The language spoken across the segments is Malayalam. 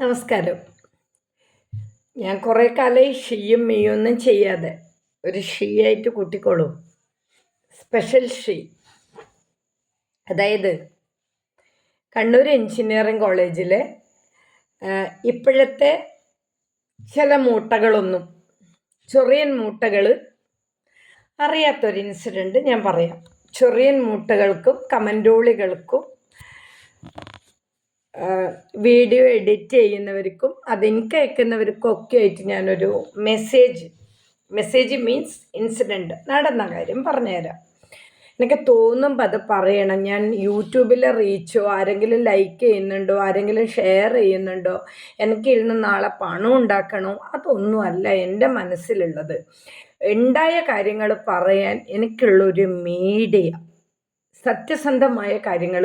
നമസ്കാരം. ഞാൻ കുറേ കാലമായി ഷീയും മെയ്യൊന്നും ചെയ്യാതെ ഒരു ഷീ ആയിട്ട് കൂട്ടിക്കോളൂ. Special she. അതായത് കണ്ണൂർ എഞ്ചിനീയറിംഗ് കോളേജിലെ ഇപ്പോഴത്തെ ചില മൂട്ടകളൊന്നും ചൊറിയൻ മൂട്ടകൾ അറിയാത്തൊരു ഇൻസിഡന്റ് ഞാൻ പറയാം. ചൊറിയൻ മൂട്ടകൾക്കും കമന്റോളികൾക്കും വീഡിയോ എഡിറ്റ് ചെയ്യുന്നവർക്കും അതെനിക്ക് അയക്കുന്നവർക്കും ഒക്കെ ആയിട്ട് ഞാനൊരു മെസ്സേജ് മെസ്സേജ് മീൻസ് ഇൻസിഡന്റ് നടന്ന കാര്യം പറഞ്ഞുതരാം. എനിക്ക് തോന്നുമ്പോൾ അത് പറയണം. ഞാൻ യൂട്യൂബിലെ റീച്ചോ ആരെങ്കിലും ലൈക്ക് ചെയ്യുന്നുണ്ടോ ആരെങ്കിലും ഷെയർ ചെയ്യുന്നുണ്ടോ എനിക്ക് ഇരുന്ന് നാളെ പണം ഉണ്ടാക്കണോ അതൊന്നുമല്ല എന്റെ മനസ്സിലുള്ളത്. ഉണ്ടായ കാര്യങ്ങൾ പറയാൻ എനിക്കുള്ളൊരു മീഡിയ സത്യസന്ധമായ കാര്യങ്ങൾ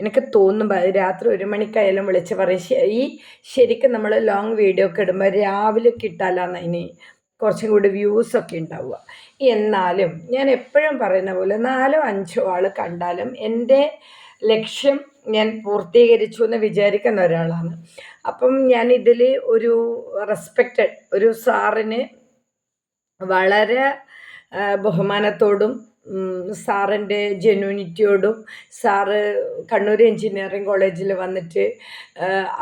എനിക്ക് തോന്നുമ്പോൾ രാത്രി ഒരു മണിക്കായാലും വിളിച്ച് പറയും. ഈ ശരിക്കും നമ്മൾ ലോങ് വീഡിയോ ഒക്കെ ഇടുമ്പോൾ രാവിലെ കിട്ടാലാണ് ഇനി കുറച്ചും കൂടി വ്യൂസ് ഒക്കെ ഉണ്ടാവുക. എന്നാലും ഞാൻ എപ്പോഴും പറയുന്ന പോലെ നാലോ അഞ്ചോ ആൾ കണ്ടാലും എന്റെ ലക്ഷ്യം ഞാൻ പൂർത്തീകരിച്ചു എന്ന് വിചാരിക്കുന്ന ഒരാളാണ്. അപ്പം ഞാൻ ഇതിൽ ഒരു റെസ്പെക്റ്റഡ് ഒരു സാറിന് വളരെ ബഹുമാനത്തോടും സാറിന്റെ ജെന്യൂനിറ്റിയോടും സാറ് കണ്ണൂർ എഞ്ചിനീയറിംഗ് കോളേജിൽ വന്നിട്ട്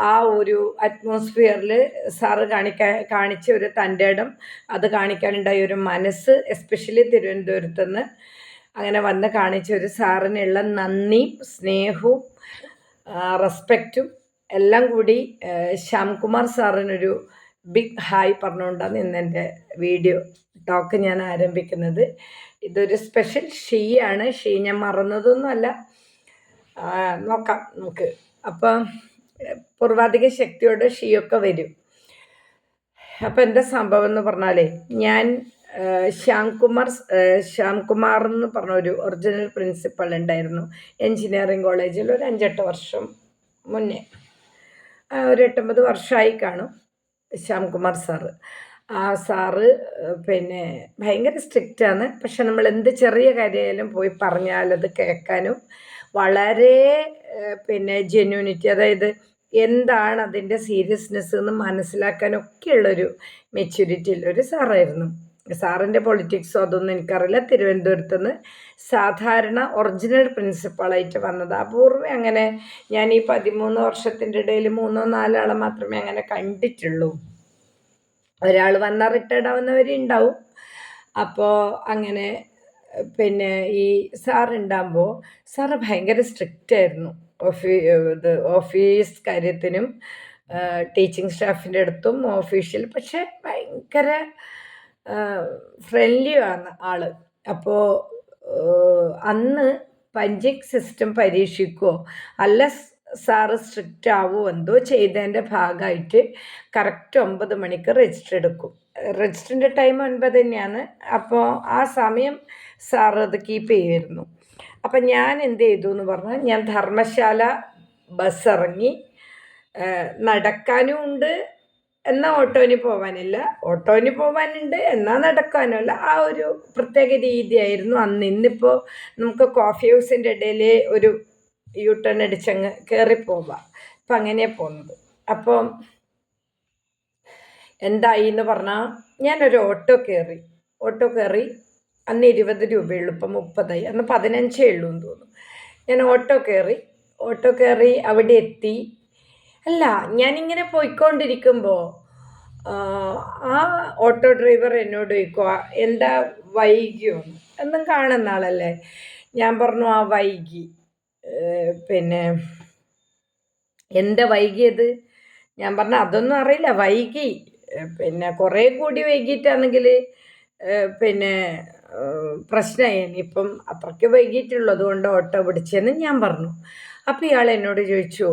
ആ, ഒരു അറ്റ്മോസ്ഫിയറിൽ സാറ് കാണിക്കാൻ കാണിച്ച ഒരു തന്റെ ഇടം അത് കാണിക്കാനുണ്ടായ ഒരു മനസ്സ് എസ്പെഷ്യലി തിരുവനന്തപുരത്ത് നിന്ന് അങ്ങനെ വന്ന് കാണിച്ച ഒരു സാറിനുള്ള നന്ദിയും സ്നേഹവും റെസ്പെക്റ്റും എല്ലാം കൂടി ശ്യാംകുമാർ സാറിനൊരു ബിഗ് ഹായ് പറഞ്ഞുകൊണ്ടാണ് ഇന്ന് എന്റെ വീഡിയോ ടോക്ക് ഞാൻ ആരംഭിക്കുന്നത്. ഇതൊരു സ്പെഷ്യൽ ഷീ ആണ്. ഷീ ഞാൻ മറന്നതൊന്നുമല്ല. നോക്കാം നമുക്ക്. അപ്പം പൂർവാധിക ശക്തിയോടെ ഷീയൊക്കെ വരും. അപ്പം എന്താ സംഭവം എന്ന് പറഞ്ഞാലേ ഞാൻ ശ്യാംകുമാർ ശ്യാംകുമാർ എന്ന് പറഞ്ഞ ഒരു ഒറിജിനൽ പ്രിൻസിപ്പൾ ഉണ്ടായിരുന്നു. എഞ്ചിനീയറിംഗ് കോളേജിൽ ഒരു അഞ്ചെട്ട് വർഷം മുന്നേ. ഒരു എട്ടൊമ്പത് വർഷമായി കാണും ശ്യാംകുമാർ സാറ് ആ സാറ് പിന്നെ ഭയങ്കര സ്ട്രിക്റ്റാണ് പക്ഷെ നമ്മൾ എന്ത് ചെറിയ കാര്യമായാലും പോയി പറഞ്ഞാൽ അത് കേൾക്കാനും വളരെ പിന്നെ ജെന്യൂനിറ്റി അതായത് എന്താണ് അതിന്റെ സീരിയസ്നെസ് എന്ന് മനസ്സിലാക്കാനൊക്കെയുള്ളൊരു മെച്യൂരിറ്റി ഉള്ളൊരു സാറായിരുന്നു. സാറിന്റെ പൊളിറ്റിക്സോ അതൊന്നും എനിക്കറിയില്ല. തിരുവനന്തപുരത്ത് നിന്ന് സാധാരണ ഒറിജിനൽ പ്രിൻസിപ്പളായിട്ട് വന്നത്. അപൂർവം അങ്ങനെ ഞാൻ ഈ പതിമൂന്ന് വർഷത്തിന്റെ ഇടയിൽ മൂന്നോ നാലോ ആളെ മാത്രമേ അങ്ങനെ കണ്ടിട്ടുള്ളൂ. ഒരാൾ വന്നാൽ റിട്ടയർഡ് ആവുന്നവരുണ്ടാവും അപ്പോൾ അങ്ങനെ പിന്നെ ഈ സാറുണ്ടാകുമ്പോൾ സാറ് ഭയങ്കര സ്ട്രിക്റ്റ് ആയിരുന്നു. ഓഫീ ഇത് ഓഫീസ് കാര്യത്തിനും ടീച്ചിങ് സ്റ്റാഫിന്റെ അടുത്തും ഓഫീഷ്യൽ പക്ഷെ ഭയങ്കര ഫ്രണ്ട്ലിയാണ് ആൾ. അപ്പോൾ അന്ന് പഞ്ചിങ് സിസ്റ്റം പരീക്ഷിക്കുമോ അല്ല സാറ് സ്ട്രിക്റ്റ് ആവുമോ എന്തോ ചെയ്തതിന്റെ ഭാഗമായിട്ട് കറക്റ്റ് ഒമ്പത് മണിക്ക് രജിസ്റ്റർ എടുക്കും. രജിസ്റ്ററിന്റെ ടൈം ഒൻപത് തന്നെയാണ്. അപ്പോൾ ആ സമയം സാറ് അത് കീപ്പ് ചെയ്യുമായിരുന്നു അപ്പം ഞാൻ എന്ത് ചെയ്തു എന്ന് പറഞ്ഞാൽ ഞാൻ ധർമ്മശാല ബസ് ഇറങ്ങി. നടക്കാനും ഉണ്ട്. എന്നാൽ ഓട്ടോന് പോകാനില്ല ഓട്ടോന് പോകാനുണ്ട് എന്നാൽ നടക്കാനുമില്ല ആ ഒരു പ്രത്യേക രീതിയായിരുന്നു അന്ന്. ഇന്നിപ്പോൾ നമുക്ക് കോഫി ഹൗസിന്റെ ഇടയിൽ ഒരു യൂ ടേൺ അടിച്ചങ്ങ് കയറിപ്പോവുക അപ്പം അങ്ങനെയാണ് പോകുന്നത് അപ്പം എന്തായി എന്ന് പറഞ്ഞാൽ ഞാനൊരു ഓട്ടോ കയറി ഓട്ടോ കയറി അന്ന് ഇരുപത് രൂപയുള്ളൂ ഇപ്പം മുപ്പതായി. അന്ന് പതിനഞ്ചേ ഉള്ളൂ എന്ന് തോന്നുന്നു. ഞാൻ ഓട്ടോ കയറി ഓട്ടോ കയറി അവിടെ എത്തി. അല്ല ഞാനിങ്ങനെ പോയിക്കൊണ്ടിരിക്കുമ്പോൾ ആ ഓട്ടോ ഡ്രൈവർ എന്നോട് ചോദിക്കുക എന്താ വൈകിയോ എന്നും കാണുന്ന ആളല്ലേ? ഞാൻ പറഞ്ഞു ആ വൈകി. പിന്നെ എന്റെ വൈകിയത് ഞാൻ പറഞ്ഞ അതൊന്നും അറിയില്ല. വൈകി. പിന്നെ കുറേ കൂടി വൈകിട്ടാണെങ്കിൽ പിന്നെ പ്രശ്നമായി ഇനിയിപ്പം അത്രയ്ക്ക് വൈകിട്ടുള്ളത് കൊണ്ട് ഓട്ടോ പിടിച്ചെന്ന് ഞാൻ പറഞ്ഞു. അപ്പോൾ ഇയാൾ എന്നോട് ചോദിച്ചു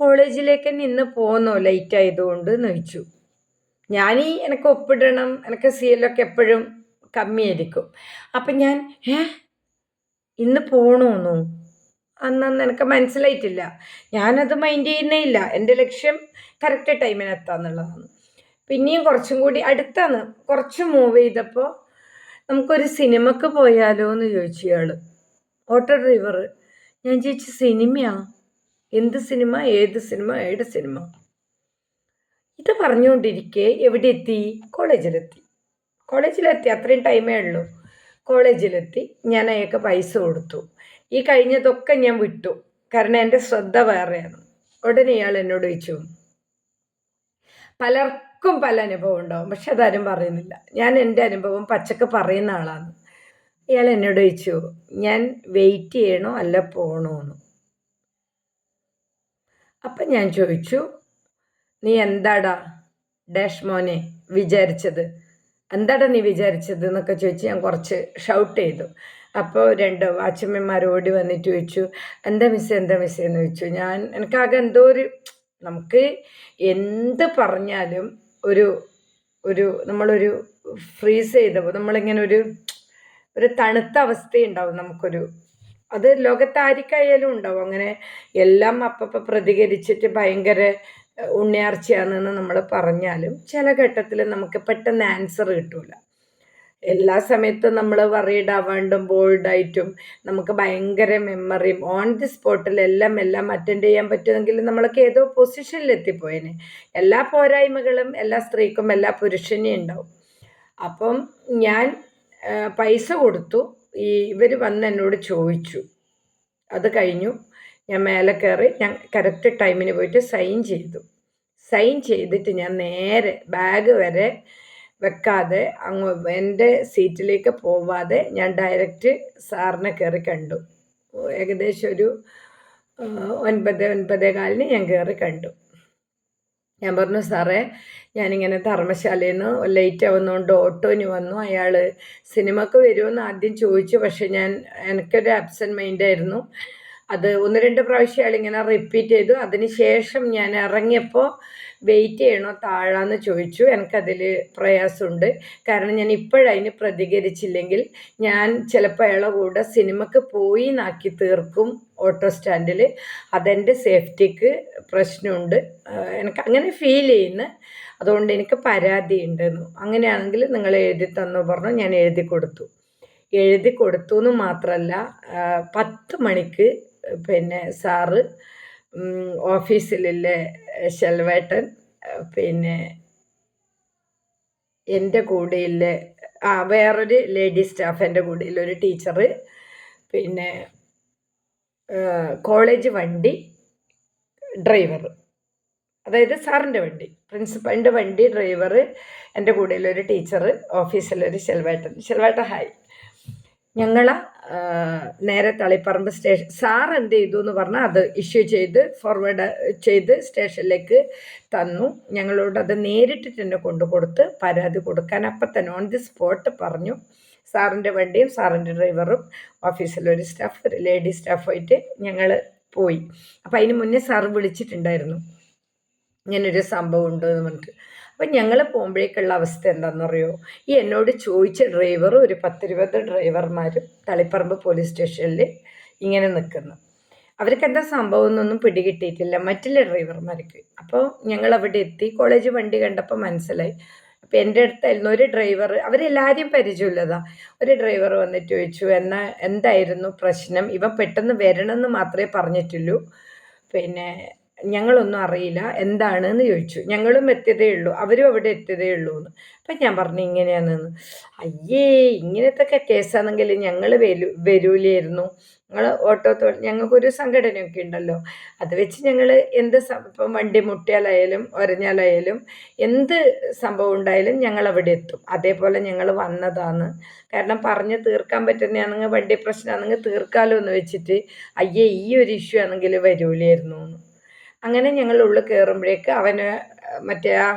കോളേജിലേക്ക് തന്നെ ഇന്ന് പോന്നോ? ലൈറ്റ് ആയതുകൊണ്ട് എന്ന് ചോദിച്ചു. ഞാനീ എനിക്ക് ഒപ്പിടണം. എനിക്ക് സി എല്ലൊക്കെ എപ്പോഴും കമ്മിയായിരിക്കും. അപ്പം ഞാൻ ഏ ഇന്ന് പോണോന്നു? അന്നന്ന് എനിക്ക് മനസ്സിലായിട്ടില്ല. ഞാനത് മൈൻഡ് ചെയ്യുന്നേ ഇല്ല എന്റെ ലക്ഷ്യം കറക്റ്റ് ടൈമിന് എത്താന്നുള്ളതാണ് പിന്നെയും കുറച്ചും കൂടി അടുത്താണ്. കുറച്ച് മൂവ് ചെയ്തപ്പോൾ നമുക്കൊരു സിനിമക്ക് പോയാലോ എന്ന് ചോദിച്ചു ഇയാൾ ഓട്ടോ ഡ്രൈവർ ഞാൻ ചോദിച്ചു സിനിമയാ? എന്ത് സിനിമ? ഏത് സിനിമ? ഏത് സിനിമ? ഇത് പറഞ്ഞുകൊണ്ടിരിക്കെ എവിടെ എത്തി കോളേജിലെത്തി. കോളേജിലെത്തി. അത്രയും ടൈമേ ഉള്ളൂ. കോളേജിലെത്തി. ഞാൻ അയാൾക്ക് പൈസ കൊടുത്തു. ഈ കഴിഞ്ഞതൊക്കെ ഞാൻ വിട്ടു. കാരണം എന്റെ ശ്രദ്ധ വേറെയാണ്. ഉടനെ ഇയാൾ എന്നോട് ചോദിച്ചു പലർക്കും പല അനുഭവം ഉണ്ടാവും പക്ഷെ അതാരും പറയുന്നില്ല. ഞാൻ എന്റെ അനുഭവം പച്ചക്ക് പറയുന്ന ആളാണ്. ഇയാൾ എന്നോട് ചോദിച്ചു ഞാൻ വെയിറ്റ് ചെയ്യണോ അല്ല പോകണോ എന്ന്? അപ്പം ഞാൻ ചോദിച്ചു നീ എന്താടാ ഡാഷ് മോനെ വിചാരിച്ചത്? എന്താടാ നീ വിചാരിച്ചത്? എന്നൊക്കെ ചോദിച്ച് ഞാൻ കുറച്ച് ഷൗട്ട് ചെയ്തു. അപ്പോൾ രണ്ട് അച്ഛമ്മമാർ ഓടി വന്നിട്ട് ചോദിച്ചു എന്താ മിസ് എന്താ മിസ് എന്ന് ചോദിച്ചു. ഞാൻ എനിക്കാകെ എന്തോ ഒരു നമുക്ക് എന്ത് പറഞ്ഞാലും ഒരു ഒരു നമ്മളൊരു ഫ്രീസ് ചെയ്ത നമ്മളിങ്ങനെ ഒരു ഒരു തണുത്ത അവസ്ഥയുണ്ടാവും നമുക്കൊരു. അത് ലോകത്താരിക്കായാലും ഉണ്ടാവും. അങ്ങനെ എല്ലാം അപ്പപ്പം പ്രതികരിച്ചിട്ട് ഭയങ്കര ഉണ്ണിയാർച്ചയാണെന്ന് നമ്മൾ പറഞ്ഞാലും ചില ഘട്ടത്തിൽ നമുക്ക് പെട്ടെന്ന് ആൻസർ കിട്ടൂല. എല്ലാ സമയത്തും നമ്മൾ വറീഡ് ആവാണ്ടും ബോൾഡായിട്ടും നമുക്ക് ഭയങ്കര മെമ്മറിയും ഓൺ ദി സ്പോട്ടിൽ എല്ലാം എല്ലാം അറ്റൻഡ് ചെയ്യാൻ പറ്റുമെങ്കിൽ നമ്മളൊക്കെ ഏതോ പൊസിഷനിൽ എത്തിപ്പോയേനെ. എല്ലാ പോരായ്മകളും എല്ലാ സ്ത്രീക്കും എല്ലാ പുരുഷനെയും ഉണ്ടാവും. അപ്പം ഞാൻ പൈസ കൊടുത്തു. ഈ ഇവർ വന്ന് എന്നോട് ചോദിച്ചു. അത് കഴിഞ്ഞു. ഞാൻ മേലെ കയറി ഞാൻ കറക്റ്റ് ടൈമിന് പോയിട്ട് സൈൻ ചെയ്തു. സൈൻ ചെയ്തിട്ട് ഞാൻ നേരെ ബാഗ് വരെ വെക്കാതെ അങ്ങ് എന്റെ സീറ്റിലേക്ക് പോവാതെ ഞാൻ ഡയറക്റ്റ് സാറിനെ കയറി കണ്ടു. ഏകദേശം ഒരു ഒൻപത് ഒൻപതേ കാലിന് ഞാൻ കയറി കണ്ടു. ഞാൻ പറഞ്ഞു സാറേ ഞാനിങ്ങനെ ധർമ്മശാലയിൽ നിന്ന് ലേറ്റ് ആവുന്നതുകൊണ്ട് ഓട്ടോന് വന്നു. അയാൾ സിനിമക്ക് വരുമെന്ന് ആദ്യം ചോദിച്ചു. പക്ഷെ ഞാൻ എനിക്കൊരു ആബ്സെന്റ് മൈൻഡായിരുന്നു അത് ഒന്ന് രണ്ട് പ്രാവശ്യം അയാളിങ്ങനെ റിപ്പീറ്റ് ചെയ്തു. അതിന് ശേഷം ഞാൻ ഇറങ്ങിയപ്പോൾ വെയിറ്റ് ചെയ്യണോ താഴാന്ന് ചോദിച്ചു. എനിക്കതിൽ പ്രയാസമുണ്ട്. കാരണം ഞാൻ ഇപ്പോഴതിന് പ്രതികരിച്ചില്ലെങ്കിൽ ഞാൻ ചിലപ്പോൾ അയാളെ കൂടെ സിനിമക്ക് പോയി നാക്കി തീർക്കും ഓട്ടോ സ്റ്റാൻഡിൽ അതെന്റെ സേഫ്റ്റിക്ക് പ്രശ്നമുണ്ട്. എനിക്ക് അങ്ങനെ ഫീൽ ചെയ്യുന്നു. അതുകൊണ്ട് എനിക്ക് പരാതി ഉണ്ടെന്നു അങ്ങനെയാണെങ്കിൽ നിങ്ങൾ എഴുതി തന്നു പറഞ്ഞു ഞാൻ എഴുതി കൊടുത്തു. എഴുതി കൊടുത്തു എന്ന് മാത്രമല്ല പത്ത് മണിക്ക് പിന്നെ സാറ് ഓഫീസിലെ ശെൽവേട്ടൻ പിന്നെ എന്റെ കൂടെയുള്ള ആ വേറൊരു ലേഡി സ്റ്റാഫ് എന്റെ കൂടെയുള്ള ഒരു ടീച്ചർ പിന്നെ കോളേജ് വണ്ടി ഡ്രൈവർ. അതായത് സാറിന്റെ വണ്ടി പ്രിൻസിപ്പലിന്റെ വണ്ടി ഡ്രൈവർ എന്റെ കൂടെയുള്ള ഒരു ടീച്ചർ ഓഫീസിലൊരു ശെൽവേട്ടൻ. ശെൽവേട്ടൻ ഹായ്. ഞങ്ങൾ നേരെ തളിപ്പറമ്പ് സ്റ്റേഷൻ സാർ എന്ത് ചെയ്തു എന്ന് പറഞ്ഞാൽ അത് ഇഷ്യൂ ചെയ്ത് ഫോർവേഡ് ചെയ്ത് സ്റ്റേഷനിലേക്ക് തന്നു. ഞങ്ങളോട് അത് നേരിട്ട് തന്നെ കൊണ്ടു കൊടുത്ത് പരാതി കൊടുക്കാൻ അപ്പം തന്നെ ഓൺ ദി സ്പോട്ട് പറഞ്ഞു. സാറിന്റെ വണ്ടിയും സാറിന്റെ ഡ്രൈവറും ഓഫീസിലൊരു സ്റ്റാഫ് ലേഡി സ്റ്റാഫായിട്ട് ഞങ്ങൾ പോയി. അപ്പം അതിന് മുന്നേ സാർ വിളിച്ചിട്ടുണ്ടായിരുന്നു. ഇങ്ങനൊരു സംഭവം ഉണ്ട് എന്ന് പറഞ്ഞിട്ട്. അപ്പം ഞങ്ങൾ പോകുമ്പോഴേക്കുള്ള അവസ്ഥ എന്താണെന്നറിയോ ഈ എന്നോട് ചോദിച്ച ഡ്രൈവറും ഒരു പത്തിരുപത് ഡ്രൈവർമാരും തളിപ്പറമ്പ് പോലീസ് സ്റ്റേഷനിൽ ഇങ്ങനെ നിൽക്കുന്നു അവർക്ക് എന്താ സംഭവം എന്നൊന്നും പിടികിട്ടിയിട്ടില്ല. മറ്റുള്ള ഡ്രൈവർമാർക്ക് അപ്പോൾ ഞങ്ങൾ അവിടെ എത്തി. കോളേജ് വണ്ടി കണ്ടപ്പോൾ മനസ്സിലായി. അപ്പോൾ എന്റെ അടുത്തായിരുന്നു ഒരു ഡ്രൈവർ അവരെല്ലാവരെയും പരിചയമില്ലതാ ഒരു ഡ്രൈവർ വന്നിട്ട് ചോദിച്ചു എന്നാ എന്തായിരുന്നു പ്രശ്നം? ഇവ പെട്ടെന്ന് വരണമെന്ന് മാത്രമേ പറഞ്ഞിട്ടുള്ളൂ. പിന്നെ ഞങ്ങളൊന്നും അറിയില്ല എന്താണെന്ന് ചോദിച്ചു. ഞങ്ങളും എത്തിയതേ ഉള്ളൂ. അവരും അവിടെ എത്തിയതേ ഉള്ളൂ എന്ന്. അപ്പം ഞാൻ പറഞ്ഞു ഇങ്ങനെയാണെന്ന്. അയ്യേ ഇങ്ങനത്തെ കേസാണെങ്കിൽ ഞങ്ങൾ വരൂ വരൂലായിരുന്നു. ഞങ്ങൾ ഓട്ടോ ഞങ്ങൾക്കൊരു സംഘടനയൊക്കെ ഉണ്ടല്ലോ. അത് വെച്ച് ഞങ്ങൾ എന്ത് ഇപ്പം വണ്ടി മുട്ടിയാലായാലും ഒരഞ്ഞാലായാലും എന്ത് സംഭവം ഉണ്ടായാലും ഞങ്ങൾ അവിടെ എത്തും. അതേപോലെ ഞങ്ങൾ വന്നതാണ്. കാരണം പറഞ്ഞ് തീർക്കാൻ പറ്റുന്നതാണെങ്കിൽ വണ്ടി പ്രശ്നമാണെങ്കിൽ തീർക്കാമല്ലോ എന്ന് വെച്ചിട്ട് അയ്യേ ഈ ഒരു ഇഷ്യൂ ആണെങ്കിൽ വരൂലായിരുന്നു എന്ന്. അങ്ങനെ ഞങ്ങൾ ഉള്ളിൽ കയറുമ്പോഴേക്ക് അവന് മറ്റേ ആ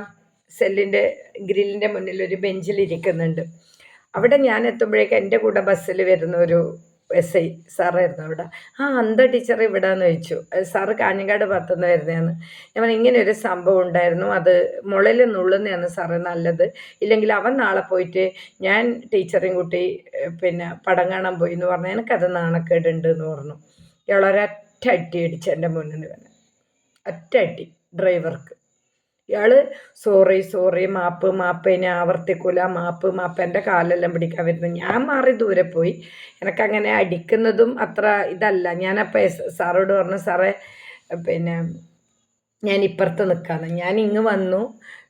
സെല്ലിന്റെ ഗ്രില്ലിന്റെ മുന്നിൽ ഒരു ബെഞ്ചിൽ ഇരിക്കുന്നുണ്ട്. അവിടെ ഞാൻ എത്തുമ്പോഴേക്ക് എന്റെ കൂടെ ബസ്സിൽ വരുന്ന ഒരു എസ് ഐ സാറായിരുന്നു അവിടെ. ആ അന്ത ടീച്ചർ ഇവിടെ എന്ന് ചോദിച്ചു സാറ് കാഞ്ഞങ്ങാട് ഭാഗത്തുനിന്ന് വരുന്നതാണ് ഞാൻ പറഞ്ഞു ഇങ്ങനെ ഒരു സംഭവം ഉണ്ടായിരുന്നു. അത് മുളയിൽ നുള്ളുന്നതാണ് സാറ് നല്ലത്. ഇല്ലെങ്കിൽ അവൻ നാളെ പോയിട്ട് ഞാൻ ടീച്ചറേയും കൂട്ടി പിന്നെ പടം കാണാൻ പോയി എന്ന് പറഞ്ഞാൽ എനിക്കത് നാണക്കേടുണ്ട് എന്ന് പറഞ്ഞു. ഇയാളൊരൊറ്റ അടി അടിച്ച് എന്റെ മുന്നിൽ വന്ന്. ഒറ്റയടി ഡ്രൈവർക്ക്. ഇയാൾ സോറി സോറി മാപ്പ് മാപ്പ് ഇനി ആവർത്തിക്കൂല മാപ്പ് മാപ്പ് എന്റെ കാലെല്ലാം പിടിക്കാൻ വരുന്നത് ഞാൻ മാറി ദൂരെ പോയി. എനിക്കങ്ങനെ അടിക്കുന്നതും അത്ര ഇതല്ല. ഞാനപ്പോൾ സാറോട് പറഞ്ഞു സാറേ പിന്നെ ഞാൻ ഇപ്പുറത്ത് നിൽക്കാന്ന് ഞാൻ ഇങ്ങ് വന്നു.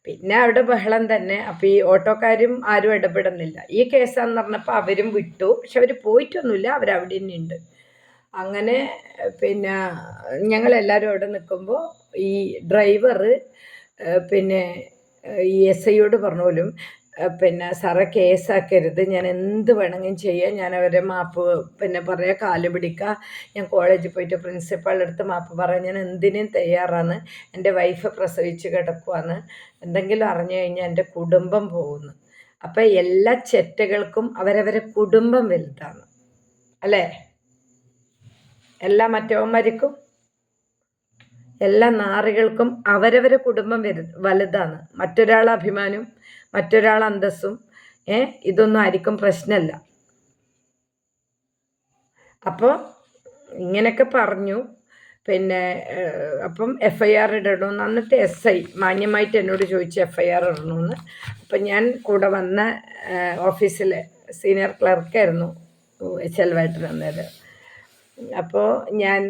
പിന്നെ അവിടെ ബഹളം തന്നെ. അപ്പം ഈ ഓട്ടോക്കാരും ആരും ഇടപെടുന്നില്ല. ഈ കേസാന്ന് പറഞ്ഞപ്പോൾ അവരും വിട്ടു. പക്ഷെ അവർ പോയിട്ടൊന്നുമില്ല. അവരവിടെ തന്നെ ഉണ്ട് അങ്ങനെ പിന്നെ ഞങ്ങളെല്ലാവരും അവിടെ നിൽക്കുമ്പോൾ ഈ ഡ്രൈവർ പിന്നെ ഈ എസ് ഐയോട് പറഞ്ഞ പോലും പിന്നെ സാറെ കേസാക്കരുത്. ഞാൻ എന്ത് വേണമെങ്കിലും ചെയ്യാം. ഞാൻ അവരെ മാപ്പ് പിന്നെ പറയാം കാൽ പിടിക്കുക ഞാൻ കോളേജിൽ പോയിട്ട് പ്രിൻസിപ്പാളുടെ അടുത്ത് മാപ്പ് പറയാം. ഞാൻ എന്തിനും തയ്യാറാണ്. എന്റെ വൈഫ് പ്രസവിച്ച് കിടക്കുവാണ്. എന്തെങ്കിലും അറിഞ്ഞു കഴിഞ്ഞാൽ എന്റെ കുടുംബം പോകുന്നു. അപ്പം എല്ലാ ചെറ്റകൾക്കും അവരവരെ കുടുംബം വലുതാണ്. അല്ലേ? എല്ലാ മറ്റവന്മാർക്കും എല്ലാ നാറികൾക്കും അവരവരെ കുടുംബം വരു വലുതാണ്. മറ്റൊരാളെ അഭിമാനവും മറ്റൊരാൾ അന്തസ്സും ഏ ഇതൊന്നും ആയിരിക്കും പ്രശ്നമല്ല. അപ്പോൾ ഇങ്ങനെയൊക്കെ പറഞ്ഞു. പിന്നെ അപ്പം എഫ് ഐ ആർ ഇടണമെന്ന് എന്നിട്ട് എസ് ഐ മാന്യമായിട്ട് എന്നോട് ചോദിച്ചു എഫ് ഐ ആർ ഇടണമെന്ന് അപ്പം ഞാൻ കൂടെ വന്ന ഓഫീസിലെ സീനിയർ ക്ലർക്കായിരുന്നു ചെലവായിട്ട് അന്നേരം അപ്പോൾ ഞാൻ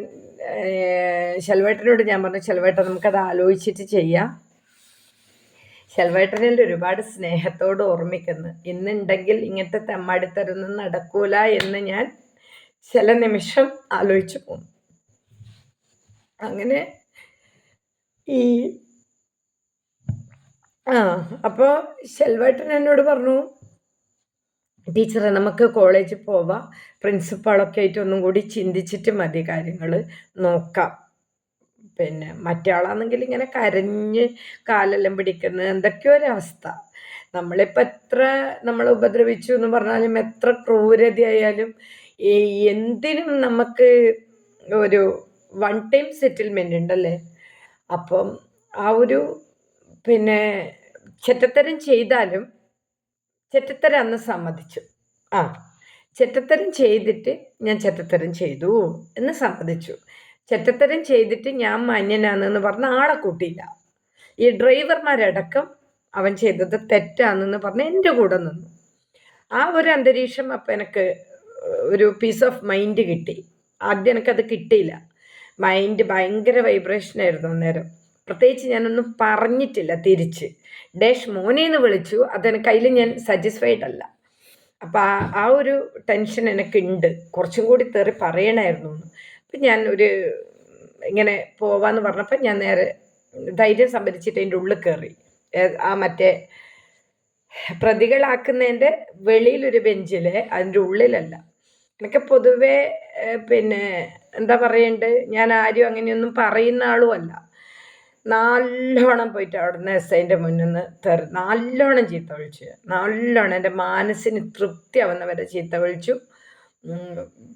ശെൽവേട്ടനോട് ഞാൻ പറഞ്ഞു ശെൽവേട്ടൻ നമുക്കത് ആലോചിച്ചിട്ട് ചെയ്യാം. ശെൽവേട്ടനിൽ ഒരുപാട് സ്നേഹത്തോട് ഓർമ്മിക്കുന്നു. ഇന്നുണ്ടെങ്കിൽ ഇങ്ങനത്തെ തെമ്മാടിത്തരുന്ന് നടക്കൂല എന്ന് ഞാൻ ചില നിമിഷം ആലോചിച്ചു പോകും. അങ്ങനെ ഈ ആ അപ്പോൾ ശെൽവേട്ടൻ എന്നോട് പറഞ്ഞു ടീച്ചറെ നമുക്ക് കോളേജിൽ പോവാം. പ്രിൻസിപ്പാളൊക്കെ ആയിട്ട് ഒന്നും കൂടി ചിന്തിച്ചിട്ട് മതി കാര്യങ്ങൾ നോക്കാം. പിന്നെ മറ്റാളാണെങ്കിൽ ഇങ്ങനെ കരഞ്ഞ് കാലെല്ലാം പിടിക്കുന്നത് എന്തൊക്കെയോ ഒരവസ്ഥ നമ്മളിപ്പോൾ എത്ര നമ്മൾ ഉപദ്രവിച്ചു എന്ന് പറഞ്ഞാലും എത്ര ക്രൂരതയായാലും എന്തിനും നമുക്ക് ഒരു വൺ ടൈം സെറ്റിൽമെന്റ് ഉണ്ടല്ലേ? അപ്പം ആ ഒരു പിന്നെ ചെറ്റത്തരം ചെയ്താലും ചെറ്റത്തരം അന്ന് സമ്മതിച്ചു. ആ ചെറ്റത്തരം ചെയ്തിട്ട് ഞാൻ ചെറ്റത്തരം ചെയ്തു എന്ന് സമ്മതിച്ചു. ചെറ്റത്തരം ചെയ്തിട്ട് ഞാൻ മാന്യനാണെന്ന് പറഞ്ഞ ആളെ കൂട്ടിയില്ല. ഈ ഡ്രൈവർമാരടക്കം അവൻ ചെയ്തത് തെറ്റാണെന്ന് പറഞ്ഞ് എന്റെ കൂടെ നിന്നു. ആ ഒരു അന്തരീക്ഷം അപ്പം എനിക്ക് ഒരു പീസ് ഓഫ് മൈൻഡ് കിട്ടി. ആദ്യം എനിക്കത് കിട്ടിയില്ല. മൈൻഡ് ഭയങ്കര വൈബ്രേഷൻ ആയിരുന്നു അന്നേരം. പ്രത്യേകിച്ച് ഞാനൊന്നും പറഞ്ഞിട്ടില്ല തിരിച്ച്. ഡേഷ് മോനെ എന്ന് വിളിച്ചു അതെ കയ്യിൽ ഞാൻ സാറ്റിസ്ഫൈഡ് അല്ല. അപ്പം ആ ആ ഒരു ടെൻഷൻ എനിക്കുണ്ട്. കുറച്ചും കൂടി തെറി പറയണമായിരുന്നു അപ്പം ഞാൻ ഒരു ഇങ്ങനെ പോവാന്ന് പറഞ്ഞപ്പോൾ ഞാൻ നേരെ ധൈര്യം സംഭരിച്ചിട്ട് അതിന്റെ ഉള്ളിൽ കയറി ആ മറ്റേ പ്രതികളാക്കുന്നതിന്റെ വെളിയിലൊരു ബെഞ്ചിൽ അതിന്റെ ഉള്ളിലല്ല. എനിക്ക് പൊതുവേ പിന്നെ എന്താ പറയണ്ട്? ഞാൻ ആരും അങ്ങനെയൊന്നും പറയുന്ന ആളുമല്ല നല്ലോണം പോയിട്ട് അവിടുന്ന് എസ് ഐന്റെ മുന്നിൽ നിന്ന് തെറി നല്ലോണം ചീത്ത വിളിച്ചു. നല്ലോണം എന്റെ മനസ്സിന് തൃപ്തി ആവുന്നവരെ ചീത്ത വിളിച്ചു.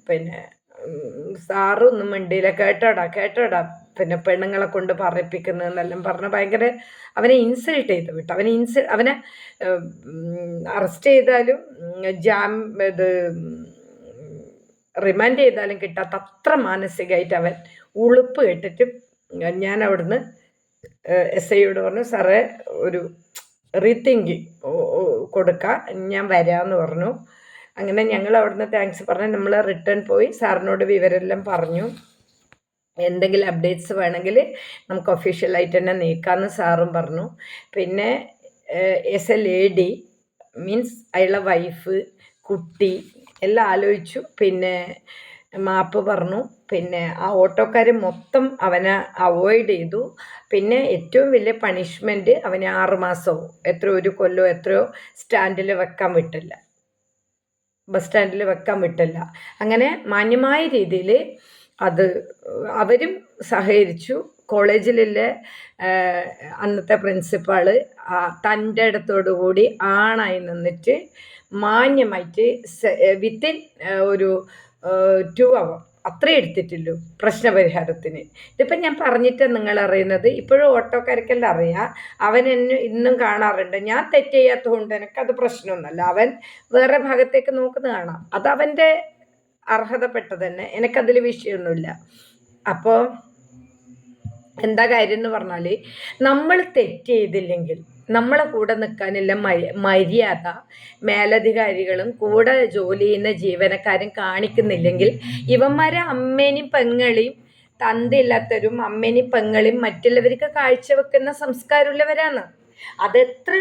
പിന്നെ സാറൊന്നും മിണ്ടിയില്ല. കേട്ടോടാ കേട്ടോടാ. പിന്നെ പെണ്ണുങ്ങളെ കൊണ്ട് പറയിപ്പിക്കുന്നതെന്നെല്ലാം പറഞ്ഞ് ഭയങ്കര അവനെ ഇൻസൾട്ട് ചെയ്ത് വിട്ടു അവനെ ഇൻസൾ അവനെ അറസ്റ്റ് ചെയ്താലും ജാം ഇത് റിമാൻഡ് ചെയ്താലും കിട്ടാത്ത അത്ര മാനസികമായിട്ട് അവൻ ഉളുപ്പ് കെട്ടിട്ട് ഞാൻ അവിടുന്ന് എസ് ഐയോട് പറഞ്ഞു സാറേ ഒരു റീതിങ്ക് കൊടുക്കുക ഞാൻ വരാമെന്ന് പറഞ്ഞു. അങ്ങനെ ഞങ്ങൾ അവിടുന്ന് താങ്ക്സ് പറഞ്ഞ് നമ്മൾ റിട്ടേൺ പോയി. സാറിനോട് വിവരമെല്ലാം പറഞ്ഞു. എന്തെങ്കിലും അപ്ഡേറ്റ്സ് വേണമെങ്കിൽ നമുക്ക് ഒഫീഷ്യലായിട്ട് തന്നെ നീക്കാമെന്ന് സാറും പറഞ്ഞു. പിന്നെ എസ് എ ലേഡി മീൻസ് അയാളുടെ വൈഫ് കുട്ടി എല്ലാം ആലോചിച്ചു. പിന്നെ മാപ്പ് പറഞ്ഞു. പിന്നെ ആ ഓട്ടോക്കാർ മൊത്തം അവനെ അവോയ്ഡ് ചെയ്തു. പിന്നെ ഏറ്റവും വലിയ പണിഷ്മെന്റ് അവനെ ആറ് മാസമോ എത്രയോ ഒരു കൊല്ലോ എത്രയോ സ്റ്റാൻഡിൽ വെക്കാൻ വിട്ടില്ല. ബസ് സ്റ്റാൻഡിൽ വെക്കാൻ വിട്ടില്ല. അങ്ങനെ മാന്യമായ രീതിയിൽ അത് അവരും സഹകരിച്ചു. കോളേജിലെ അന്നത്തെ പ്രിൻസിപ്പാൾ തന്റെ കൂടി ആണായി നിന്നിട്ട് മാന്യമായിട്ട് വിത്തിൻ ഒരു ടു അവർ അത്രേ എടുത്തിട്ടുള്ളൂ പ്രശ്നപരിഹാരത്തിന്. ഇതിപ്പം ഞാൻ പറഞ്ഞിട്ട് നിങ്ങൾ അറിയുന്നത് ഇപ്പോഴും ഓട്ടോക്കാർക്കെല്ലാം അറിയാം. അവൻ എന്നെ ഇന്നും കാണാറുണ്ട്. ഞാൻ തെറ്റ് ചെയ്യാത്തതുകൊണ്ട് എനിക്കത് പ്രശ്നമൊന്നുമല്ല. അവൻ വേറെ ഭാഗത്തേക്ക് നോക്കുന്ന കാണാം. അത് അവന്റെ അർഹതപ്പെട്ടത് തന്നെ. എനിക്കതിൽ വിഷയമൊന്നുമില്ല. അപ്പോൾ എന്താ കാര്യം എന്ന് പറഞ്ഞാൽ നമ്മൾ തെറ്റ് ചെയ്തില്ലെങ്കിൽ നമ്മളെ കൂടെ നിൽക്കാനില്ല മര്യാദ മേലധികാരികളും കൂടെ ജോലി ചെയ്യുന്ന ജീവനക്കാരും കാണിക്കുന്നില്ലെങ്കിൽ ഇവന്മാരെ അമ്മേനെയും പെങ്ങളെയും തന്തയില്ലാത്തവരും അമ്മേനെയും പെങ്ങളെയും മറ്റുള്ളവർക്ക് കാഴ്ചവെക്കുന്ന സംസ്കാരമുള്ളവരാണ്. അതെത്ര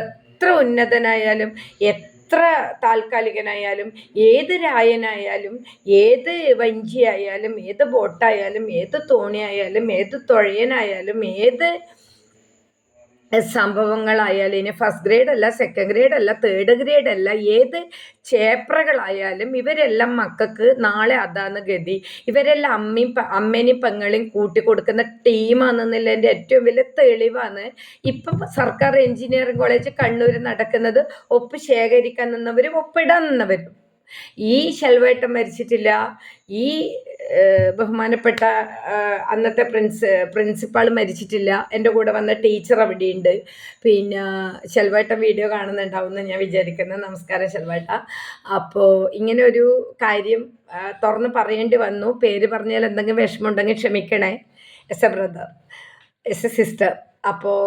എത്ര എത്ര ഉന്നതനായാലും എത്ര താൽക്കാലികനായാലും ഏത് രായനായാലും ഏത് വഞ്ചിയായാലും ഏത് ബോട്ടായാലും ഏത് തോണിയായാലും ഏത് തുഴയനായാലും ഏത് സംഭവങ്ങളായാലും ഇനി ഫസ്റ്റ് ഗ്രേഡ് അല്ല സെക്കൻഡ് ഗ്രേഡ് അല്ല തേർഡ് ഗ്രേഡ് അല്ല ഏത് ചേപ്രകളായാലും ഇവരെല്ലാം മക്കൾക്ക് നാളെ അതാണ് ഗതി. ഇവരെല്ലാം അമ്മയും അമ്മേനെയും പെങ്ങളെയും കൂട്ടിക്കൊടുക്കുന്ന ടീമാണെന്നുള്ളതിന്റെ ഏറ്റവും വലിയ തെളിവാണ് ഇപ്പം സർക്കാർ എഞ്ചിനീയറിംഗ് കോളേജ് കണ്ണൂർ നടക്കുന്നത് ഒപ്പ് ശേഖരിക്കാൻ നിന്നവരും ഒപ്പിടാൻ നിന്നവരും. ഈ ശെൽവേട്ടം മരിച്ചിട്ടില്ല ഈ ബഹുമാനപ്പെട്ട അന്നത്തെ പ്രിൻസ് പ്രിൻസിപ്പാൾ മരിച്ചിട്ടില്ല. എന്റെ കൂടെ വന്ന ടീച്ചർ അവിടെയുണ്ട്. പിന്നെ ശെൽവേട്ട വീഡിയോ കാണുന്നുണ്ടാവും എന്ന് ഞാൻ വിചാരിക്കുന്നു. നമസ്കാരം ശെൽവേട്ട. അപ്പോൾ ഇങ്ങനെ ഒരു കാര്യം തുറന്ന് പറയേണ്ടി വന്നു. പേര് പറഞ്ഞാൽ എന്തെങ്കിലും വിഷമമുണ്ടെങ്കിൽ ക്ഷമിക്കണേ. As a brother as a sister. അപ്പോൾ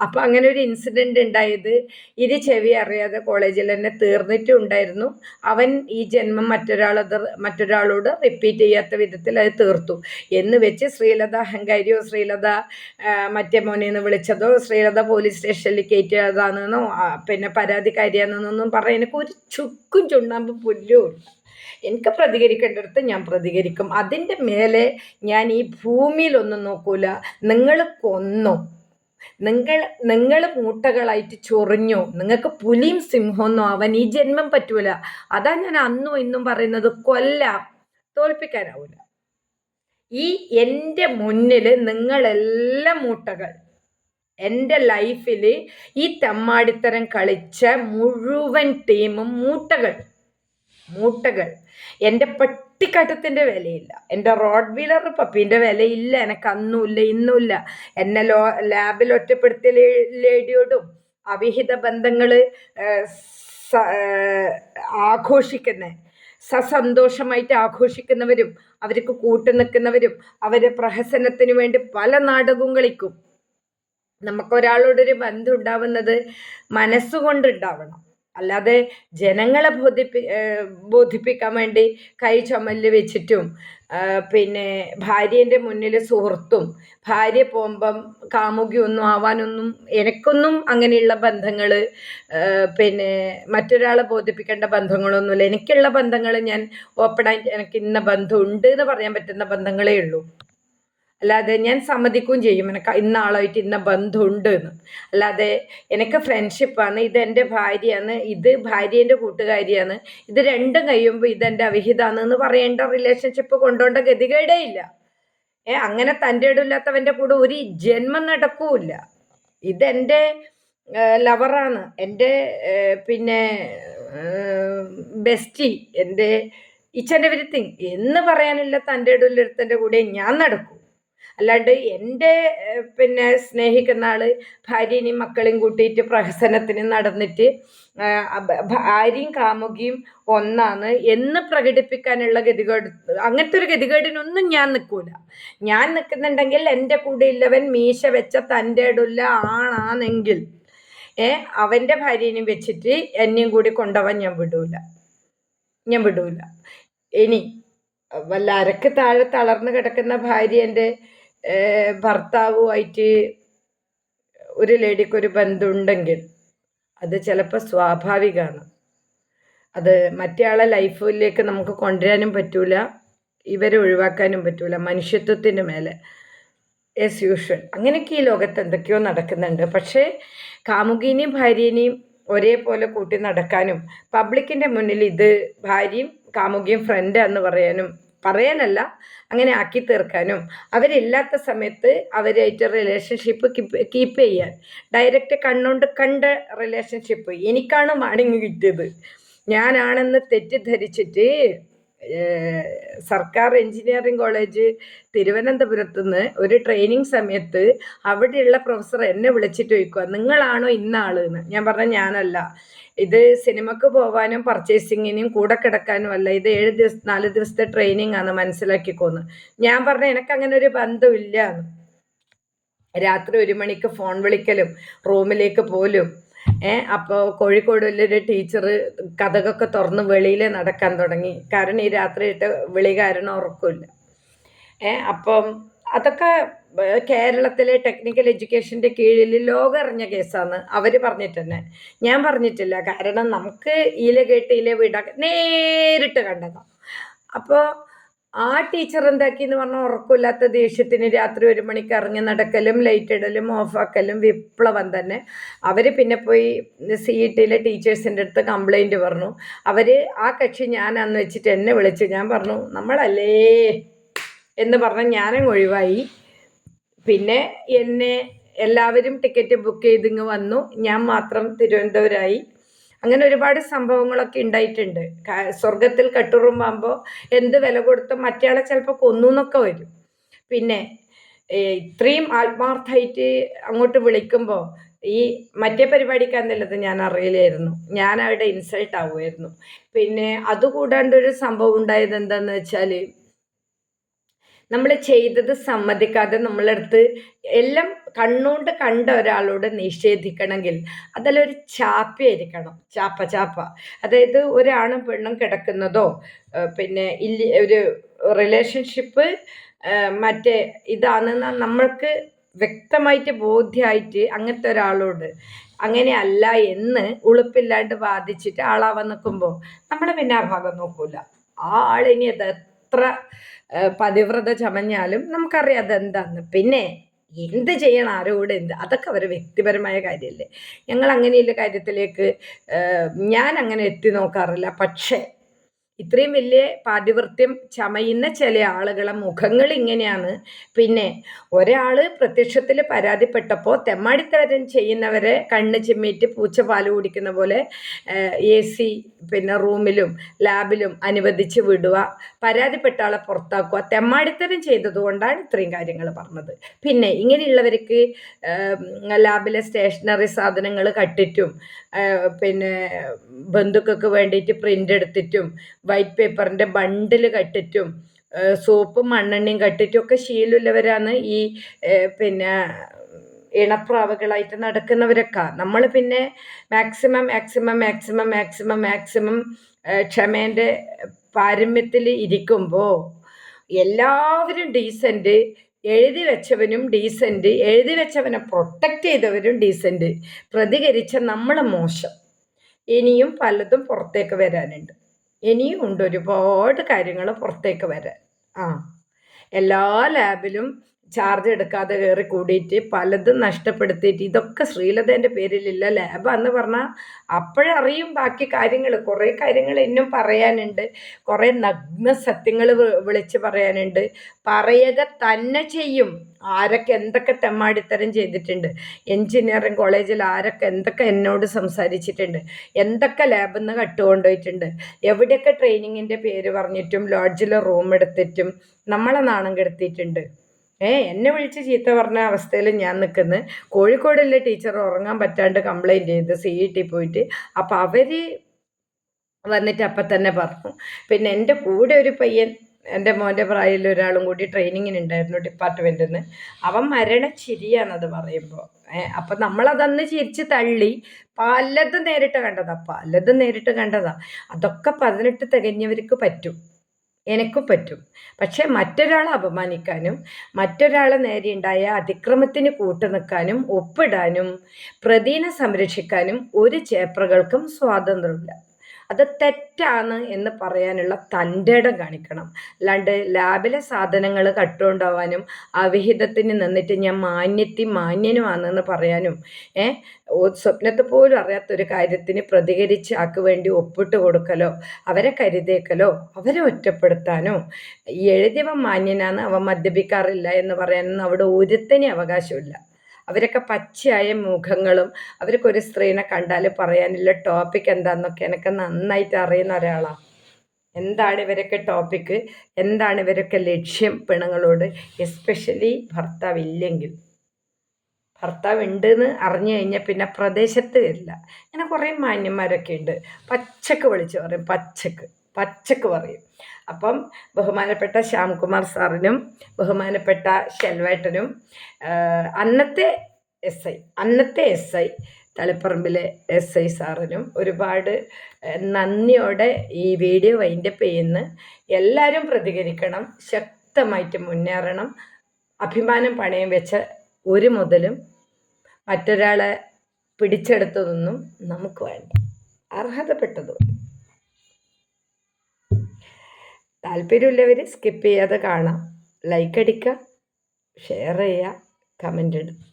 അപ്പോൾ അങ്ങനെ ഒരു ഇൻസിഡന്റ് ഉണ്ടായത് ഇരു ചെവി അറിയാതെ കോളേജിൽ തന്നെ തീർന്നിട്ടും ഉണ്ടായിരുന്നു അവൻ ഈ ജന്മം മറ്റൊരാളത് മറ്റൊരാളോട് റിപ്പീറ്റ് ചെയ്യാത്ത വിധത്തിൽ അത് തീർത്തു. എന്ന് വെച്ച് ശ്രീലത അഹങ്കാരിയോ ശ്രീലത മറ്റേ മോനെ മോനെന്ന് വിളിച്ചതോ ശ്രീലത പോലീസ് സ്റ്റേഷനിൽ കയറ്റിയതാണെന്നോ പിന്നെ പരാതിക്കാരിയാണെന്നൊന്നും പറയാൻ എനിക്ക് ഒരു ചുക്കും ചുണ്ണാമ്പ് പുല്ലും എനിക്ക് പ്രതികരിക്കേണ്ടടുത്ത് ഞാൻ പ്രതികരിക്കും. അതിന്റെ മേലെ ഞാൻ ഈ ഭൂമിയിലൊന്നും നോക്കൂല. നിങ്ങൾ കൊന്നു. നിങ്ങൾ നിങ്ങൾ മൂട്ടകളായിട്ട് ചൊറിഞ്ഞോ. നിങ്ങൾക്ക് പുലിയും സിംഹമൊന്നും അവൻ ഈ ജന്മം പറ്റൂല. അതാ ഞാൻ അന്നും ഇന്നും പറയുന്നത് കൊല്ലാം. തോൽപ്പിക്കാനാവൂല. ഈ എന്റെ മുന്നിൽ നിങ്ങളെല്ലാം മൂട്ടകൾ. എന്റെ ലൈഫിൽ ഈ തെമ്മാടിത്തരം കളിച്ച മുഴുവൻ ടീമും മൂട്ടകൾ. മൂട്ടകൾ. എന്റെ പട്ടിക്കാട്ടത്തിന്റെ വിലയില്ല. എന്റെ റോഡ് വീലർ പപ്പീന്റെ വിലയില്ല. എനിക്ക് അന്നുമില്ല ഇന്നുമില്ല. എന്നെ ലോ ലാബിൽ ഒറ്റപ്പെടുത്തിയ ലേഡിയോടും അവിഹിത ബന്ധങ്ങൾ ആഘോഷിക്കുന്ന. സസന്തോഷമായിട്ട് ആഘോഷിക്കുന്നവരും അവർക്ക് കൂട്ടു നിൽക്കുന്നവരും അവരെ പ്രഹസനത്തിന് വേണ്ടി പല നാടകവും കളിക്കും നമുക്കൊരാളോടൊരു ബന്ധം ഉണ്ടാവുന്നത് മനസ്സുകൊണ്ട് ഉണ്ടാവണം അല്ലാതെ ജനങ്ങളെ ബോധിപ്പി ബോധിപ്പിക്കാൻ വേണ്ടി കൈ ചുമൽ വെച്ചിട്ടും പിന്നെ ഭാര്യന്റെ മുന്നിൽ സുഹൃത്തും ഭാര്യ പോകുമ്പം കാമുകിയൊന്നും ആവാനൊന്നും എനിക്കൊന്നും അങ്ങനെയുള്ള ബന്ധങ്ങൾ പിന്നെ മറ്റൊരാളെ ബോധിപ്പിക്കേണ്ട ബന്ധങ്ങളൊന്നുമില്ല. എനിക്കുള്ള ബന്ധങ്ങൾ ഞാൻ ഓപ്പണായിട്ട് എനിക്ക് ഇന്ന ബന്ധമുണ്ട് എന്ന് പറയാൻ പറ്റുന്ന ബന്ധങ്ങളേ ഉള്ളൂ. അല്ലാതെ ഞാൻ സമ്മതിക്കുകയും ചെയ്യും. എനിക്ക് ഇന്ന ആളായിട്ട് ഇന്ന ബന്ധമുണ്ട് എന്ന് അല്ലാതെ എനിക്ക് ഫ്രണ്ട്ഷിപ്പാണ് ഇത് എന്റെ ഭാര്യയാണ്. ഇത് ഭാര്യേന്റെ കൂട്ടുകാരിയാണ്. ഇത് രണ്ടും കഴിയുമ്പോൾ ഇതെന്റെ അവിഹിതമാണ് എന്ന് പറയേണ്ട റിലേഷൻഷിപ്പ് കൊണ്ടുപോകേണ്ട ഗതികേടേ ഇല്ല. ഏ അങ്ങനെ തന്റെ ഇടമില്ലാത്തവന്റെ കൂടെ ഒരു ജന്മം നടക്കൂല ഇതെന്റെ ലവറാണ് എന്റെ പിന്നെ ബെസ്റ്റി എന്റെ ഇച്ച് ആൻഡ് എവരിത്തിങ് എന്ന് പറയാനില്ല തന്റെ ഇടയിലൊരുത്തന്റെ കൂടെ ഞാൻ നടക്കൂ. അല്ലാണ്ട് എന്റെ പിന്നെ സ്നേഹിക്കുന്ന ആൾ ഭാര്യനെയും മക്കളെയും കൂട്ടിയിട്ട് പ്രഹസനത്തിന് നടന്നിട്ട് ഭാര്യയും കാമുകിയും ഒന്നാണ് എന്ന് പ്രകടിപ്പിക്കാനുള്ള ഗതികേട് അങ്ങനത്തെ ഒരു ഗതികേടിനൊന്നും ഞാൻ നിൽക്കൂല ഞാൻ നിൽക്കുന്നുണ്ടെങ്കിൽ എന്റെ കൂടെ ഉള്ളവൻ മീശ വെച്ച തന്റെ ഇടമുള്ള ആണാണെങ്കിൽ ഏ അവന്റെ ഭാര്യനെയും വെച്ചിട്ട് എന്നെയും കൂടി കൊണ്ടുപോവാൻ ഞാൻ വിടൂല. ഞാൻ വിടൂല. ഇനി വല്ല അരക്ക് താഴെ തളർന്നു കിടക്കുന്ന ഭാര്യ എന്റെ ഭർത്താവുമായിട്ട് ഒരു ലേഡിക്കൊരു ബന്ധമുണ്ടെങ്കിൽ അത് ചിലപ്പോൾ സ്വാഭാവികമാണ്. അത് മറ്റേ ലൈഫിലേക്ക് നമുക്ക് കൊണ്ടുവരാനും പറ്റൂല ഇവരെ ഒഴിവാക്കാനും പറ്റൂല മനുഷ്യത്വത്തിന്റെ മേലെ. എസ് യൂഷ്വൽ അങ്ങനെയൊക്കെ ഈ ലോകത്ത് എന്തൊക്കെയോ നടക്കുന്നുണ്ട്. പക്ഷേ കാമുകിനെയും ഭാര്യനെയും ഒരേപോലെ കൂട്ടി നടക്കാനും പബ്ലിക്കിന്റെ മുന്നിൽ ഇത് ഭാര്യയും കാമുകിയും ഫ്രണ്ട് എന്ന് പറയാനും പറയാനല്ല അങ്ങനെ ആക്കി തീർക്കാനും അവരില്ലാത്ത സമയത്ത് അവരായിട്ട് റിലേഷൻഷിപ്പ് കീപ്പ് ചെയ്യാൻ ഡയറക്റ്റ് കണ്ണുകൊണ്ട് കണ്ട റിലേഷൻഷിപ്പ് എനിക്കാണ് മാണിങ് കിട്ടിയത്. ഞാനാണെന്ന് തെറ്റിദ്ധരിച്ചിട്ട് സർക്കാർ എഞ്ചിനീയറിംഗ് കോളേജ് തിരുവനന്തപുരത്ത് നിന്ന് ഒരു ട്രെയിനിങ് സമയത്ത് അവിടെയുള്ള പ്രൊഫസർ എന്നെ വിളിച്ചിട്ട് ചോദിക്കുക നിങ്ങളാണോ ഇന്നാൾ? എന്ന് ഞാൻ പറഞ്ഞ ഞാനല്ല. ഇത് സിനിമക്ക് പോവാനും പർച്ചേസിങ്ങിനും കൂടെ കിടക്കാനും അല്ല. ഇത് ഏഴ് ദിവസം നാല് ദിവസത്തെ ട്രെയിനിങ് ആണ് മനസ്സിലാക്കിക്കോന്ന്. ഞാൻ പറഞ്ഞ എനിക്ക് അങ്ങനെ ഒരു ബന്ധമില്ല രാത്രി ഒരു മണിക്ക് ഫോൺ വിളിക്കലും റൂമിലേക്ക് പോലും അപ്പോൾ കോഴിക്കോടിലൊരു ടീച്ചർ കഥകൊക്കെ തുറന്ന് വെളിയിൽ നടക്കാൻ തുടങ്ങി. കാരണം ഈ രാത്രിയിട്ട് വിളി കാരണം ഉറക്കില്ല. അപ്പം അതൊക്കെ കേരളത്തിലെ ടെക്നിക്കൽ എഡ്യൂക്കേഷന്റെ കീഴിൽ ലോകം അറിഞ്ഞ കേസാണ് അവർ പറഞ്ഞിട്ട് തന്നെ ഞാൻ പറഞ്ഞിട്ടില്ല. കാരണം നമുക്ക് ഇല കേട്ട് ഇല വീടാക്കി നേരിട്ട് കണ്ടതാണ് അപ്പോൾ ആ ടീച്ചർ എന്താക്കി എന്ന് പറഞ്ഞാൽ ഉറക്കമില്ലാത്ത ദേഷ്യത്തിന് രാത്രി ഒരു മണിക്ക് ഇറങ്ങി നടക്കലും ലൈറ്റ് ഇടലും ഓഫാക്കലും വിപ്ലവം തന്നെ. അവർ പിന്നെ പോയി സി ഇ ടിയിലെ ടീച്ചേഴ്സിന്റെ അടുത്ത് കംപ്ലൈന്റ് പറഞ്ഞു. അവർ ആ കക്ഷി ഞാൻ അന്ന് വെച്ചിട്ട് എന്നെ വിളിച്ചു. ഞാൻ പറഞ്ഞു നമ്മളല്ലേ? എന്ന് പറഞ്ഞ് ഞാനും ഒഴിവായി. പിന്നെ എന്നെ എല്ലാവരും ടിക്കറ്റ് ബുക്ക് ചെയ്തിങ്ങ് വന്നു. ഞാൻ മാത്രം തിരുവനന്തപുരമായി അങ്ങനെ ഒരുപാട് സംഭവങ്ങളൊക്കെ ഉണ്ടായിട്ടുണ്ട്. സ്വർഗത്തിൽ കെട്ടുറുമ്പാകുമ്പോൾ എന്ത് വില കൊടുത്തും മറ്റയാളെ ചിലപ്പോൾ കൊന്നു എന്നൊക്കെ വരും. പിന്നെ ഇത്രയും ആത്മാർത്ഥമായിട്ട് അങ്ങോട്ട് വിളിക്കുമ്പോൾ ഈ മറ്റേ പരിപാടിക്ക് എന്നുള്ളത് ഞാൻ അറിയില്ലായിരുന്നു ഞാൻ അവിടെ ഇൻസൾട്ട് ആവുമായിരുന്നു പിന്നെ അതുകൂടാണ്ട് ഒരു സംഭവം ഉണ്ടായത് എന്താണെന്ന് വെച്ചാൽ നമ്മൾ ചെയ്തത് സമ്മതിക്കാതെ നമ്മളെടുത്ത് എല്ലാം കണ്ണുകൊണ്ട് കണ്ട ഒരാളോട് നിഷേധിക്കണമെങ്കിൽ അതിലൊരു ചാപ്പയായിരിക്കണം. ചാപ്പ ചാപ്പ. അതായത് ഒരാണും പെണ്ണും കിടക്കുന്നതോ പിന്നെ ഇല്ല ഒരു റിലേഷൻഷിപ്പ് മറ്റേ ഇതാണെന്ന് നമ്മൾക്ക് വ്യക്തമായിട്ട് ബോധ്യമായിട്ട് അങ്ങനത്തെ ഒരാളോട് അങ്ങനെയല്ല എന്ന് ഉളുപ്പില്ലാണ്ട് വാദിച്ചിട്ട് ആളാവാൻ നിൽക്കുമ്പോൾ നമ്മൾ പിന്നെ ആ ഭാഗം നോക്കൂല. ആ ആളിനി അത് എത്ര പതിവ്രത ചമഞ്ഞാലും നമുക്കറിയാം അതെന്താന്ന്. പിന്നെ എന്ത് ചെയ്യണം ആരോട് എന്ത് അതൊക്കെ അവർ വ്യക്തിപരമായ കാര്യമല്ലേ ഞങ്ങൾ അങ്ങനെയുള്ള കാര്യത്തിലേക്ക് ഞാൻ അങ്ങനെ എത്തി നോക്കാറില്ല. പക്ഷേ ഇത്രയും വലിയ പാതിവൃത്യം ചമയുന്ന ചില ആളുകളെ മുഖങ്ങൾ ഇങ്ങനെയാണ്. പിന്നെ ഒരാൾ പ്രത്യക്ഷത്തിൽ പരാതിപ്പെട്ടപ്പോൾ തെമ്മാടിത്തരം ചെയ്യുന്നവരെ കണ്ണ് ചിമ്മിയിട്ട് പൂച്ച പാൽ കുടിക്കുന്ന പോലെ എ സി പിന്നെ റൂമിലും ലാബിലും അനുവദിച്ച് വിടുക പരാതിപ്പെട്ട ആളെ പുറത്താക്കുക തെമ്മാടിത്തരം ചെയ്തതുകൊണ്ടാണ് ഇത്രയും കാര്യങ്ങൾ പറഞ്ഞത്. പിന്നെ ഇങ്ങനെയുള്ളവർക്ക് ലാബിലെ സ്റ്റേഷനറി സാധനങ്ങൾ കട്ടിട്ടും പിന്നെ ബന്ധുക്കൾക്ക് വേണ്ടിയിട്ട് പ്രിന്റ് എടുത്തിട്ടും വൈറ്റ് പേപ്പറിന്റെ ബണ്ടിൽ കട്ടിട്ടും സോപ്പും മണ്ണെണ്ണയും കട്ടിട്ടും ഒക്കെ ശീലമുള്ളവരാണ് ഈ പിന്നെ ഇണപ്രാവുകളായിട്ട് നടക്കുന്നവരൊക്കെ. നമ്മൾ പിന്നെ maximum maximum maximum maximum maximum ക്ഷമേന്റെ പാരമ്യത്തിൽ ഇരിക്കുമ്പോൾ എല്ലാവരും ഡീസന്റ് എഴുതി വെച്ചവനും ഡീസന്റ് എഴുതി വെച്ചവനെ പ്രൊട്ടക്റ്റ് ചെയ്തവരും ഡീസന്റ് പ്രതികരിച്ച നമ്മൾ മോശം. ഇനിയും പലതും പുറത്തേക്ക് വരാനുണ്ട്. ഇനിയും ഉണ്ട് ഒരുപാട് കാര്യങ്ങൾ പുറത്തേക്ക് വരാൻ. ആ. എല്ലാ ലാബിലും ചാർജ് എടുക്കാതെ കയറി കൂടിയിട്ട് പലതും നഷ്ടപ്പെടുത്തിയിട്ട് ഇതൊക്കെ ശ്രീലതേന്റെ പേരിലില്ല. ലാബാന്ന് പറഞ്ഞാൽ അപ്പോഴറിയും ബാക്കി കാര്യങ്ങൾ കുറേ കാര്യങ്ങൾ ഇന്നും പറയാനുണ്ട്. കുറേ നഗ്ന സത്യങ്ങൾ വിളിച്ച് പറയാനുണ്ട്. പറയുക തന്നെ ചെയ്യും. ആരൊക്കെ എന്തൊക്കെ തെമ്മാടിത്തരം ചെയ്തിട്ടുണ്ട്. എഞ്ചിനീയറിംഗ് കോളേജിൽ ആരൊക്കെ എന്തൊക്കെ എന്നോട് സംസാരിച്ചിട്ടുണ്ട്. എന്തൊക്കെ ലാബിൽ നിന്ന് കട്ടുകൊണ്ടുപോയിട്ടുണ്ട്. എവിടെയൊക്കെ ട്രെയിനിങ്ങിന്റെ പേര് പറഞ്ഞിട്ടും ലോഡ്ജിൽ റൂം എടുത്തിട്ടും നമ്മളെ നാണം കെടുത്തിയിട്ടുണ്ട്. ഏ എന്നെ വിളിച്ച് ചീത്ത പറഞ്ഞ അവസ്ഥയിൽ ഞാൻ നിൽക്കുന്നു. കോഴിക്കോടുള്ള ടീച്ചർ ഉറങ്ങാൻ പറ്റാണ്ട് കംപ്ലൈന്റ് ചെയ്ത് സി ഇ ടി പോയിട്ട്. അപ്പം അവർ വന്നിട്ട് അപ്പം തന്നെ പറഞ്ഞു. പിന്നെ എന്റെ കൂടെ ഒരു പയ്യൻ എന്റെ മോന്റെ പ്രായത്തിൽ ഒരാളും കൂടി ട്രെയിനിങ്ങിന് ഉണ്ടായിരുന്നു ഡിപ്പാർട്ട്മെന്റിൽ നിന്ന് അവൻ മരണച്ചിരിയാണത് പറയുമ്പോൾ ഏഹ് അപ്പം നമ്മളതന്ന് ചിരിച്ച് തള്ളി പലതും നേരിട്ട് കണ്ടതാ. പലതും നേരിട്ട് കണ്ടതാ. അതൊക്കെ പതിനെട്ട് തികഞ്ഞവർക്ക് പറ്റും. എനിക്കും പറ്റും. പക്ഷേ മറ്റൊരാളെ അപമാനിക്കാനും മറ്റൊരാളെ നേരെയുണ്ടായ അതിക്രമത്തിന് കൂട്ടുനിൽക്കാനും ഒപ്പിടാനും പ്രതിനെ സംരക്ഷിക്കാനും ഒരു ചേപ്രകൾക്കും സ്വാതന്ത്ര്യമില്ല. അത് തെറ്റാണ് എന്ന് പറയാനുള്ള തന്റെ ഇടം കാണിക്കണം. അല്ലാണ്ട് ലാബിലെ സാധനങ്ങൾ കട്ടുകൊണ്ടാവാനും അവിഹിതത്തിന് നിന്നിട്ട് ഞാൻ മാന്യത്തി മാന്യനുമാണെന്ന് പറയാനും ഏ സ്വപ്നത്തെ പോലും അറിയാത്തൊരു കാര്യത്തിന് പ്രതികരിച്ച് ആക്ക് വേണ്ടി ഒപ്പിട്ട് കൊടുക്കലോ അവരെ കരുതേക്കലോ അവരെ ഒറ്റപ്പെടുത്താനോ എഴുതിയവൻ മാന്യനാണ് അവൻ മദ്യപിക്കാറില്ല എന്ന് പറയാനൊന്നും അവിടെ ഒരുത്തനെ അവകാശമില്ല. അവരൊക്കെ പച്ചയായ മുഖങ്ങളും അവർക്ക് ഒരു സ്ത്രീനെ കണ്ടാൽ പറയാനുള്ള ടോപ്പിക് എന്താണെന്നൊക്കെ എനിക്ക് നന്നായിട്ട് അറിയുന്ന ഒരാളാണ് എന്താണ് ഇവരൊക്കെ ടോപ്പിക്ക് എന്താണ് ഇവരൊക്കെ ലക്ഷ്യം? പെണ്ണുങ്ങളോട് എസ്പെഷ്യലി ഭർത്താവ് ഇല്ലെങ്കിൽ. ഭർത്താവ് ഉണ്ടെന്ന് അറിഞ്ഞു കഴിഞ്ഞാൽ പിന്നെ പ്രദേശത്ത് ഇല്ല ഇങ്ങനെ കുറേ മാന്യന്മാരൊക്കെ ഉണ്ട്. പച്ചക്ക് വിളിച്ച് പറയും പച്ചക്ക്. പച്ചക്ക് പറയും. അപ്പം ബഹുമാനപ്പെട്ട ശ്യാംകുമാർ സാറിനും ബഹുമാനപ്പെട്ട ഷെൽവേട്ടനും അന്നത്തെ എസ് ഐ അന്നത്തെ എസ് ഐ തളിപ്പറമ്പിലെ എസ് ഐ സാറിനും ഒരുപാട് നന്ദിയോടെ ഈ വീഡിയോ വൈൻഡപ്പ് ചെയ്യുന്ന. എല്ലാവരും പ്രതികരിക്കണം ശക്തമായിട്ട് മുന്നേറണം. അഭിമാനം പണയം വെച്ച ഒരു മുതലും മറ്റൊരാളെ പിടിച്ചെടുത്തതൊന്നും നമുക്ക് വേണ്ട. അർഹതപ്പെട്ടതും. താല്പര്യമുള്ളവർ സ്കിപ്പ് ചെയ്യാതെ കാണാം. ലൈക്ക് അടിക്കുക ഷെയർ ചെയ്യുക കമന്റ് ഇടുക.